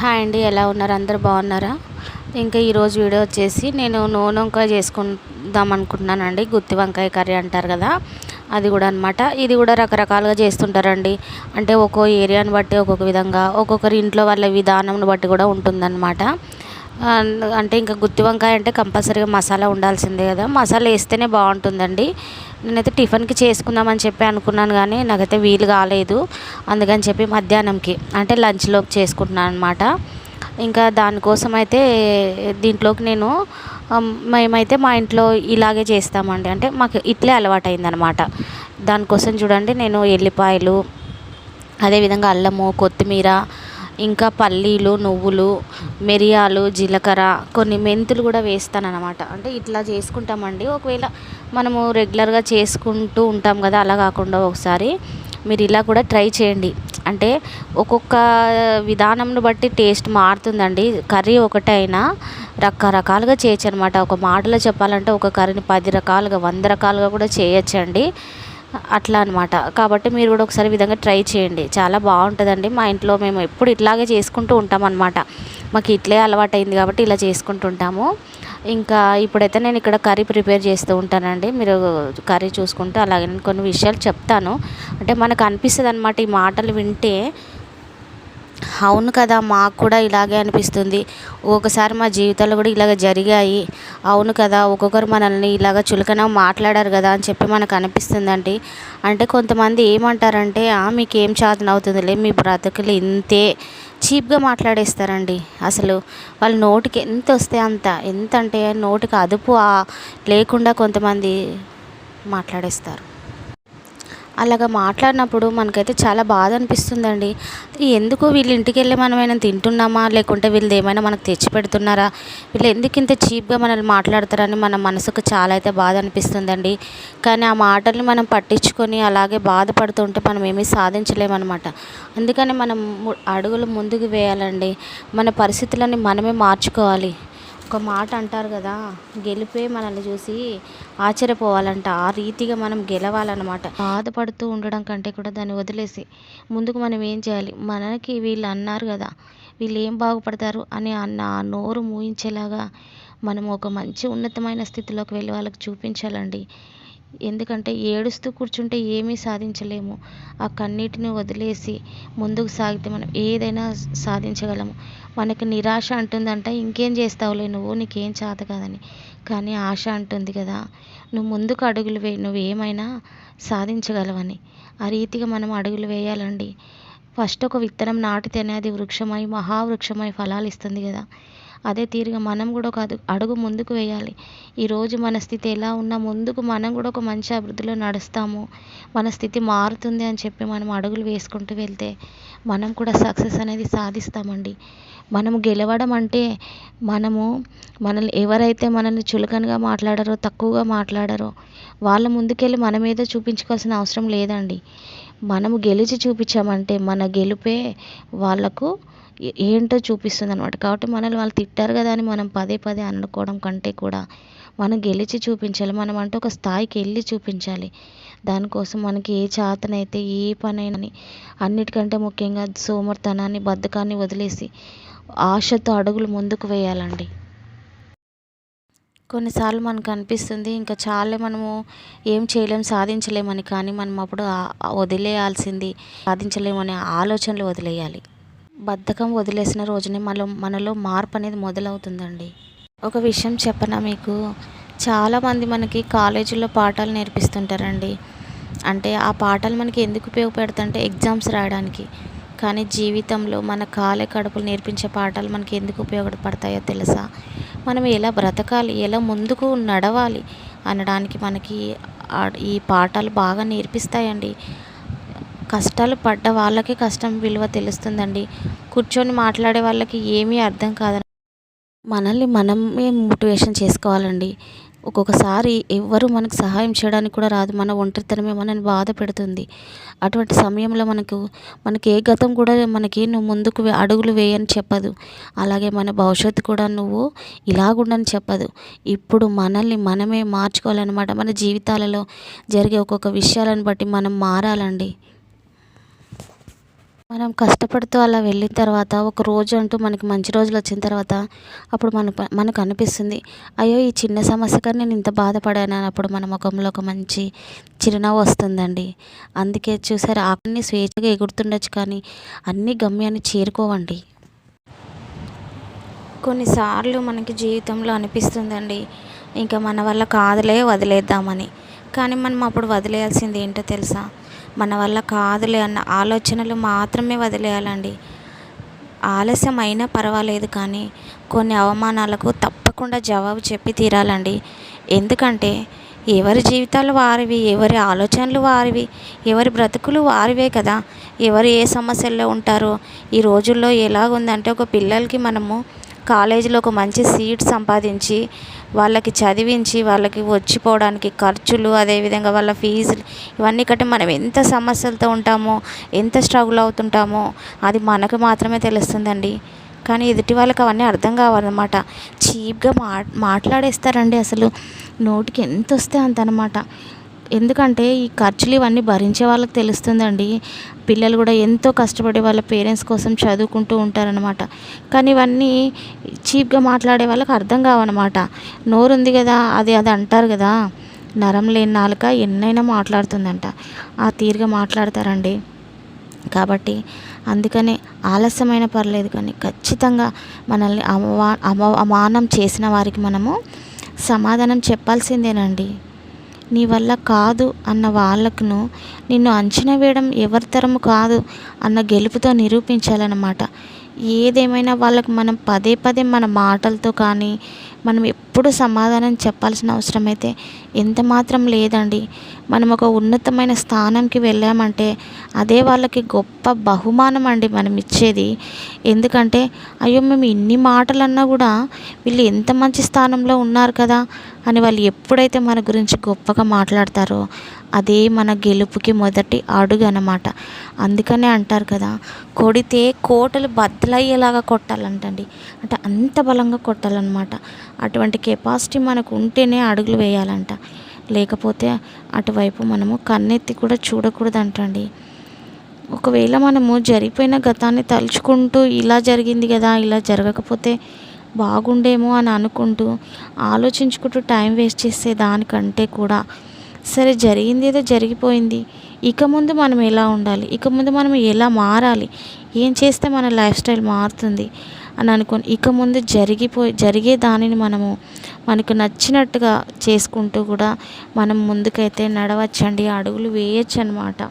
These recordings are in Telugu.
హాయ్ అండి ఎలా ఉన్నారు? అందరు బాగున్నారా? ఇంకా ఈరోజు వీడియో వచ్చేసి నేను నూనె వంకాయ చేసుకుందాం అనుకుంటున్నానండి. గుత్తి వంకాయ కర్రీ అంటారు కదా అది కూడా అనమాట ఇది కూడా రకరకాలుగా చేస్తుంటారండి. అంటే ఒక్కో ఏరియాని బట్టి ఒక్కొక్క విధంగా ఒక్కొక్కరి ఇంట్లో వాళ్ళ విధానం బట్టి కూడా ఉంటుందన్నమాట. అంటే ఇంకా గుత్తి వంకాయ అంటే కంపల్సరీగా మసాలా ఉండాల్సిందే కదా. మసాలా వేస్తేనే బాగుంటుందండి. నేనైతే టిఫిన్కి చేసుకుందామని చెప్పి అనుకున్నాను కానీ నాకైతే వీలు కాలేదు. అందుకని చెప్పి మధ్యాహ్నంకి అంటే లంచ్లోకి చేసుకుంటున్నాను అనమాట ఇంకా దానికోసం అయితే దీంట్లోకి నేను మేమైతే మా ఇంట్లో ఇలాగే చేస్తామండి. అంటే మాకు ఇట్లే అలవాటైందనమాట దానికోసం చూడండి నేను ఎల్లిపాయలు అదేవిధంగా అల్లము కొత్తిమీర ఇంకా పల్లీలు నువ్వులు మిరియాలు జీలకర్ర కొన్ని మెంతులు కూడా వేస్తాను అంటే ఇట్లా చేసుకుంటామండి. ఒకవేళ మనము రెగ్యులర్గా చేసుకుంటూ ఉంటాం కదా అలా కాకుండా ఒకసారి మీరు ఇలా కూడా ట్రై చేయండి. అంటే ఒక్కొక్క విధానంను బట్టి టేస్ట్ మారుతుందండి. కర్రీ ఒకటైనా రకరకాలుగా చేయొచ్చు అనమాట ఒక మాటలో చెప్పాలంటే ఒక కర్రీని పది రకాలుగా వంద రకాలుగా కూడా చేయొచ్చండి. అట్లా అనమాట కాబట్టి మీరు కూడా ఒకసారి విధంగా ట్రై చేయండి. చాలా బాగుంటుందండి. మా ఇంట్లో మేము ఎప్పుడు ఇట్లాగే చేసుకుంటూ ఉంటాం అనమాట మాకు ఇట్లే అలవాటైంది కాబట్టి ఇలా చేసుకుంటుంటాము ఇంకా ఇప్పుడైతే నేను ఇక్కడ కర్రీ ప్రిపేర్ చేస్తూ ఉంటానండి. మీరు కర్రీ చూసుకుంటూ అలాగే నేను కొన్ని విషయాలు చెప్తాను. అంటే మనకు అనిపిస్తుంది అనమాట ఈ మాటలు వింటే అవును కదా మాకు కూడా ఇలాగే అనిపిస్తుంది. ఒక్కొక్కసారి మా జీవితాలు కూడా ఇలాగ జరిగాయి. అవును కదా ఒక్కొక్కరు మనల్ని ఇలాగ చులకన మాట్లాడారు కదా అని చెప్పి మనకు అనిపిస్తుందండి. అంటే కొంతమంది ఏమంటారంటే మీకు ఏం చాతన అవుతుందిలే మీ బ్రతుకులు ఇంతే. చీప్గా మాట్లాడేస్తారండి. అసలు వాళ్ళ నోటికి ఎంత వస్తే అంత ఎంత అంటే నోటికి అదుపు లేకుండా కొంతమంది మాట్లాడేస్తారు. అలాగ మాట్లాడినప్పుడు మనకైతే చాలా బాధ అనిపిస్తుందండి. ఎందుకు వీళ్ళ ఇంటికి వెళ్ళి మనం ఏమైనా తింటున్నామా? లేకుంటే వీళ్ళది ఏమైనా మనకు తెచ్చి పెడుతున్నారా? వీళ్ళు ఎందుకు ఇంత చీప్గా మనల్ని మాట్లాడతారని మన మనసుకు చాలా అయితే బాధ అనిపిస్తుందండి. కానీ ఆ మాటల్ని మనం పట్టించుకొని అలాగే బాధపడుతుంటే మనం ఏమీ సాధించలేమన్నమాట. అందుకని మనం అడుగులు ముందుకు వేయాలండి. మన పరిస్థితులని మనమే మార్చుకోవాలి. ఒక మాట అంటారు కదా గెలిపే మనల్ని చూసి ఆశ్చర్యపోవాలంట. ఆ రీతిగా మనం గెలవాలన్నమాట. బాధపడుతూ ఉండడం కంటే కూడా దాన్ని వదిలేసి ముందుకు మనం ఏం చేయాలి? మనకి వీళ్ళు అన్నారు కదా వీళ్ళు ఏం బాగుపడతారు అని అన్న ఆ నోరు మూయించేలాగా మనం ఒక మంచి ఉన్నతమైన స్థితిలోకి వెళ్ళి వాళ్ళకి చూపించాలండి. ఎందుకంటే ఏడుస్తూ కూర్చుంటే ఏమీ సాధించలేము. ఆ కన్నీటిని వదిలేసి ముందుకు సాగితే మనం ఏదైనా సాధించగలము. మనకి నిరాశ అంటుందంట ఇంకేం చేస్తావులే నువ్వు నీకేం చేత కాదని. కానీ ఆశ అంటుంది కదా నువ్వు ముందుకు అడుగులు వేయి నువ్వు ఏమైనా సాధించగలవని. ఆ రీతిగా మనం అడుగులు వేయాలండి. ఫస్ట్ ఒక విత్తనం నాటితేనే అది వృక్షమై మహావృక్షమై ఫలాలు ఇస్తుంది కదా. అదే తీరుగా మనం కూడా ఒక అడుగు ముందుకు వేయాలి. ఈరోజు మన స్థితి ఎలా ఉన్నా ముందుకు మనం కూడా ఒక మంచి అభివృద్ధిలో నడుస్తాము. మన స్థితి మారుతుంది అని చెప్పి మనం అడుగులు వేసుకుంటూ వెళ్తే మనం కూడా సక్సెస్ అనేది సాధిస్తామండి. మనము గెలవడం అంటే మనము మనల్ని ఎవరైతే మనల్ని చులకనగా మాట్లాడారో తక్కువగా మాట్లాడారో వాళ్ళ ముందుకెళ్ళి మన మీద చూపించుకోవాల్సిన అవసరం లేదండి. మనము గెలిచి చూపించామంటే మన గెలుపే వాళ్ళకు ఏంటో చూపిస్తుంది అనమాట కాబట్టి మనల్ని వాళ్ళు తిట్టారు కదా అని మనం పదే పదే అనుకోవడం కంటే కూడా మనం గెలిచి చూపించాలి. మనం అంటే ఒక స్థాయికి వెళ్ళి చూపించాలి. దానికోసం మనకి ఏ చేతనైతే ఏ పనైనా అన్నిటికంటే ముఖ్యంగా సోమర్తనాన్ని బద్ధకాన్ని వదిలేసి ఆశతో అడుగులు ముందుకు వేయాలండి. కొన్నిసార్లు మనకు అనిపిస్తుంది ఇంకా చాలే మనము ఏం చేయలేం సాధించలేమని కానీ మనం అప్పుడు వదిలేయాల్సింది సాధించలేమనే ఆలోచనలు వదిలేయాలి. బద్ధకం వదిలేసిన రోజునే మనం మనలో మార్పు అనేది మొదలవుతుందండి. ఒక విషయం చెప్పనా మీకు? చాలామంది మనకి కాలేజీలో పాఠాలు నేర్పిస్తుంటారండి. అంటే ఆ పాఠాలు మనకి ఎందుకు ఉపయోగపడుతుంటే ఎగ్జామ్స్ రాయడానికి. కానీ జీవితంలో మన కాలే కడుపులు నేర్పించే పాఠాలు మనకి ఎందుకు ఉపయోగపడతాయో తెలుసా? మనం ఎలా బ్రతకాలి? ఎలా ముందుకు నడవాలి? అనడానికి మనకి ఈ పాఠాలు బాగా నేర్పిస్తాయండి. కష్టాలు పడ్డ వాళ్ళకి కష్టం విలువ తెలుస్తుందండి. కూర్చొని మాట్లాడే వాళ్ళకి ఏమీ అర్థం కాదని. మనల్ని మనమే మోటివేషన్ చేసుకోవాలండి. ఒక్కొక్కసారి ఎవ్వరు మనకు సహాయం చేయడానికి కూడా రాదు. మన ఒంటరితనమే మనల్ని బాధ పెడుతుంది. అటువంటి సమయంలో మనకు మనకి ఏ గతం కూడా మనకి నువ్వు ముందుకు అడుగులు వేయని చెప్పదు. అలాగే మన భవిష్యత్తు కూడా నువ్వు ఇలాగుండని చెప్పదు. ఇప్పుడు మనల్ని మనమే మార్చుకోవాలన్నమాట. మన జీవితాలలో జరిగే ఒక్కొక్క విషయాలను బట్టి మనం మారాలండి. మనం కష్టపడుతూ అలా వెళ్ళిన తర్వాత ఒక రోజు అంటూ మనకి మంచి రోజులు వచ్చిన తర్వాత అప్పుడు మన మనకు అనిపిస్తుంది అయ్యో ఈ చిన్న సమస్యగా నేను ఇంత బాధపడాను అప్పుడు మన ముఖంలో ఒక మంచి చిరునవ్వు వస్తుందండి. అందుకే చూసారు అన్ని స్వేచ్ఛగా ఎగురుతుండొచ్చు కానీ అన్ని గమ్యాన్ని చేరుకోవండి. కొన్నిసార్లు మనకి జీవితంలో అనిపిస్తుందండి ఇంకా మన వల్ల కాదులే వదిలేద్దామని. కానీ మనం అప్పుడు వదిలేయాల్సింది ఏంటో తెలుసా? మన వల్ల కాదులే అన్న ఆలోచనలు మాత్రమే వదిలేయాలండి. ఆలస్యం అయినా పర్వాలేదు కానీ కొన్ని అవమానాలకు తప్పకుండా జవాబు చెప్పి తీరాలండి. ఎందుకంటే ఎవరి జీవితాలు వారివి ఎవరి ఆలోచనలు వారివి ఎవరి బ్రతుకులు వారివే కదా. ఎవరు ఏ సమస్యల్లో ఉంటారో ఈ రోజుల్లో ఎలాగుందంటే ఒక పిల్లలకి మనము కాలేజీలో ఒక మంచి సీట్ సంపాదించి వాళ్ళకి చదివించి వాళ్ళకి వచ్చిపోవడానికి ఖర్చులు అదేవిధంగా వాళ్ళ ఫీజులు ఇవన్నీ కట్టి మనం ఎంత సమస్యలతో ఉంటామో ఎంత స్ట్రగుల్ అవుతుంటామో అది మనకు మాత్రమే తెలుస్తుందండి. కానీ ఎదుటి వాళ్ళకి అవన్నీ అర్థం కావాలన్నమాట. చీప్గా మా మాట్లాడేస్తారండి అసలు. నోటికి ఎంత వస్తే అంత అనమాట ఎందుకంటే ఈ ఖర్చులు ఇవన్నీ భరించే వాళ్ళకి తెలుస్తుందండి. పిల్లలు కూడా ఎంతో కష్టపడి వాళ్ళ పేరెంట్స్ కోసం చదువుకుంటూ ఉంటారనమాట కానీ ఇవన్నీ చీప్గా మాట్లాడే వాళ్ళకి అర్థం కావన్నమాట. నోరు ఉంది కదా అది అది అంటారు కదా. నరం లేని నాలుక ఎన్నైనా మాట్లాడుతుందంట. ఆ తీరుగా మాట్లాడతారండి. కాబట్టి అందుకనే ఆలస్యమైన పర్లేదు కానీ ఖచ్చితంగా మనల్ని అమవా అమ అవమానం చేసిన వారికి మనము సమాధానం చెప్పాల్సిందేనండి. నీ వల్ల కాదు అన్న వాళ్ళకును నిన్ను అంచనా వేయడం ఎవరి తరము కాదు అన్న గెలుపుతో నిరూపించాలన్నమాట. ఏదేమైనా వాళ్ళకు మనం పదే పదే మన మాటలతో కానీ మనం ఎప్పుడు సమాధానం చెప్పాల్సిన అవసరం అయితే ఎంత మాత్రం లేదండి. మనం ఒక ఉన్నతమైన స్థానంకి వెళ్ళామంటే అదే వాళ్ళకి గొప్ప బహుమానం అండి మనం ఇచ్చేది. ఎందుకంటే అయ్యో మేము ఇన్ని మాటలు అన్నా కూడా వీళ్ళు ఎంత మంచి స్థానంలో ఉన్నారు కదా అని వాళ్ళు ఎప్పుడైతే మన గురించి గొప్పగా మాట్లాడతారో అదే మన గెలుపుకి మొదటి అడుగు అనమాట అందుకనే అంటారు కదా కొడితే కోటలు బద్దలయ్యేలాగా కొట్టాలంటండి. అంటే అంత బలంగా కొట్టాలన్నమాట. అటువంటి కెపాసిటీ మనకు ఉంటేనే అడుగులు వేయాలంట. లేకపోతే అటువైపు మనము కన్నెత్తి కూడా చూడకూడదంటండి. ఒకవేళ మనము జరిగిపోయిన గతాన్ని తలుచుకుంటూ ఇలా జరిగింది కదా ఇలా జరగకపోతే బాగుండేమో అని అనుకుంటూ ఆలోచించుకుంటూ టైం వేస్ట్ చేసే దానికంటే కూడా సరే జరిగింది ఏదో జరిగిపోయింది. ఇక ముందు మనం ఎలా ఉండాలి? ఇక ముందు మనం ఎలా మారాలి? ఏం చేస్తే మన లైఫ్ స్టైల్ మారుతుంది? అని అనుకోని ఇక ముందు జరిగిపోయి జరిగే దానిని మనము మనకు నచ్చినట్టుగా చేసుకుంటూ కూడా మనం ముందుకైతే నడవచ్చండి అడుగులు వేయచ్చు అనమాట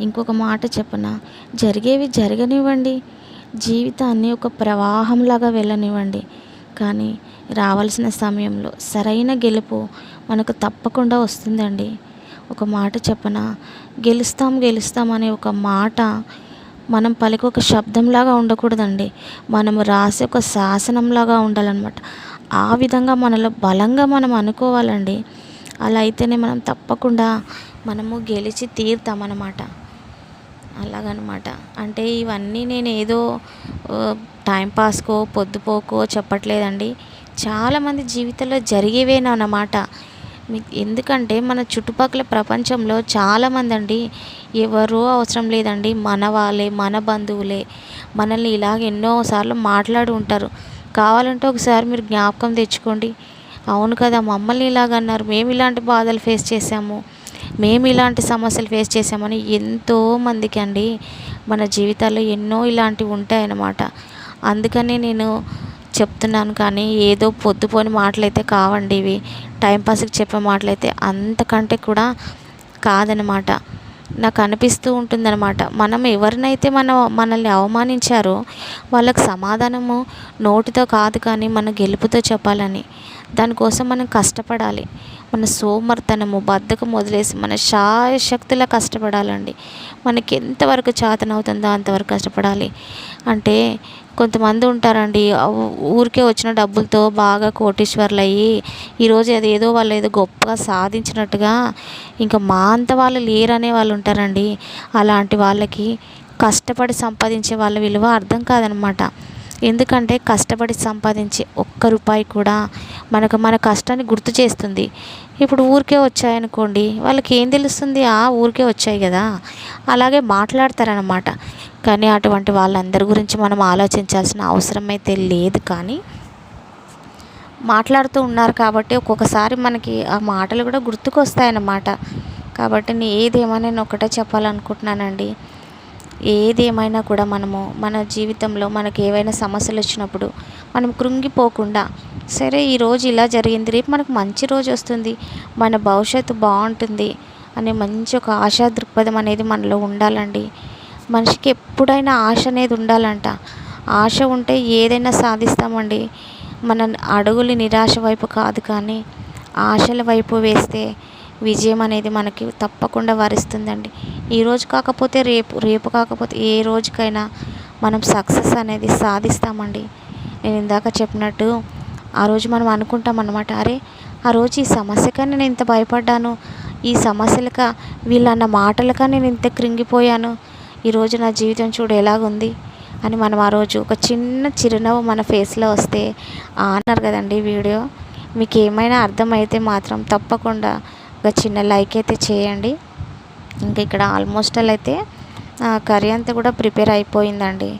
ఇంకొక మాట చెప్పనా? జరిగేవి జరగనివ్వండి. జీవితాన్ని ఒక ప్రవాహంలాగా వెళ్ళనివ్వండి. కానీ రావాల్సిన సమయంలో సరైన గెలుపు మనకు తప్పకుండా వస్తుందండి. ఒక మాట చెప్పన? గెలుస్తాం గెలుస్తాం అనే ఒక మాట మనం పలికి ఒక శబ్దంలాగా ఉండకూడదండి. మనము రాసే ఒక శాసనంలాగా ఉండాలన్నమాట. ఆ విధంగా మనలో బలంగా మనం అనుకోవాలండి. అలా అయితేనే మనం తప్పకుండా మనము గెలిచి తీరుతామన్నమాట. అలాగనమాట. అంటే ఇవన్నీ నేను ఏదో టైంపాస్కో పొద్దుపోకో చెప్పట్లేదండి. చాలామంది జీవితంలో జరిగేవేనన్నమాట ఎందుకంటే మన చుట్టుపక్కల ప్రపంచంలో చాలామంది అండి ఎవరో అవసరం లేదండి. మన వాళ్ళే మన బంధువులే. మనల్ని ఇలాగ ఎన్నోసార్లు మాట్లాడి ఉంటారు. కావాలంటే ఒకసారి మీరు జ్ఞాపకం తెచ్చుకోండి. అవును కదా మమ్మల్ని ఇలాగన్నారు మేము ఇలాంటి బాధలు ఫేస్ చేసాము మేము ఇలాంటి సమస్యలు ఫేస్ చేసామని ఎంతో మందికి అండి మన జీవితాల్లో ఎన్నో ఇలాంటివి ఉంటాయన్నమాట. అందుకని నేను చెప్తున్నాను కానీ ఏదో పొద్దుపోని మాటలైతే కావండి ఇవి. టైంపాస్కి చెప్పే మాటలైతే అంతకంటే కూడా కాదనమాట నాకు అనిపిస్తూ ఉంటుందన్నమాట. మనం ఎవరినైతే మన మనల్ని అవమానించారో వాళ్ళకి సమాధానము నోటితో కాదు కానీ మన గెలుపుతో చెప్పాలని. దానికోసం మనం కష్టపడాలి. మన సోమర్తనము బద్ధకం వదిలేసి మన శాయశక్తిలా కష్టపడాలండి. మనకి ఎంతవరకు చేతనవుతుందో అంతవరకు కష్టపడాలి. అంటే కొంతమంది ఉంటారండి ఊరికే వచ్చిన డబ్బులతో బాగా కోటీశ్వర్లు అయ్యి ఈరోజు అది ఏదో వాళ్ళు ఏదో గొప్పగా సాధించినట్టుగా ఇంకా మా అంత వాళ్ళు లేరనే వాళ్ళు ఉంటారండి. అలాంటి వాళ్ళకి కష్టపడి సంపాదించే వాళ్ళ విలువ అర్థం కాదనమాట. ఎందుకంటే కష్టపడి సంపాదించి ఒక్క రూపాయి కూడా మనకు మన కష్టాన్ని గుర్తు చేస్తుంది. ఇప్పుడు ఊరికే వచ్చాయనుకోండి వాళ్ళకి ఏం తెలుస్తుంది? ఆ ఊరికే వచ్చాయి కదా. అలాగే మాట్లాడతారనమాట కానీ అటువంటి వాళ్ళందరి గురించి మనం ఆలోచించాల్సిన అవసరం అయితే లేదు. కానీ మాట్లాడుతూ ఉన్నారు కాబట్టి ఒక్కొక్కసారి మనకి ఆ మాటలు కూడా గుర్తుకొస్తాయన్నమాట. కాబట్టి నేను ఏదేమైనా నేను ఒకటే చెప్పాలనుకుంటున్నానండి. ఏది ఏమైనా కూడా మనము మన జీవితంలో మనకి ఏవైనా సమస్యలు వచ్చినప్పుడు మనం కృంగిపోకుండా సరే ఈరోజు ఇలా జరిగింది రేపు మనకు మంచి రోజు వస్తుంది మన భవిష్యత్తు బాగుంటుంది అనే మంచి ఒక ఆశా దృక్పథం అనేది మనలో ఉండాలండి. మనిషికి ఎప్పుడైనా ఆశ అనేది ఉండాలంట. ఆశ ఉంటే ఏదైనా సాధిస్తామండి. మన అడుగులు నిరాశ వైపు కాదు కానీ ఆశల వైపు వేస్తే విజయం అనేది మనకి తప్పకుండా వరిస్తుందండి. ఈరోజు కాకపోతే రేపు రేపు కాకపోతే ఏ రోజుకైనా మనం సక్సెస్ అనేది సాధిస్తామండి. నేను ఇందాక చెప్పినట్టు ఆ రోజు మనం అనుకుంటాం అనమాట అరే ఆ రోజు ఈ సమస్యగా నేను ఇంత భయపడ్డాను ఈ సమస్యలక వీళ్ళన్న మాటలక నేను ఇంత కృంగిపోయాను ఈరోజు నా జీవితం చూడు ఎలాగుంది అని మనం ఆ రోజు ఒక చిన్న చిరునవ్వు మన ఫేస్లో వస్తే అన్నారు కదండి వీడియో మీకు ఏమైనా అర్థమైతే మాత్రం తప్పకుండా ఒక చిన్న లైక్ అయితే చేయండి. ఇంకా ఇక్కడ ఆల్మోస్ట్ అయితే కర్రీ అంతా కూడా ప్రిపేర్ అయిపోయిందండి.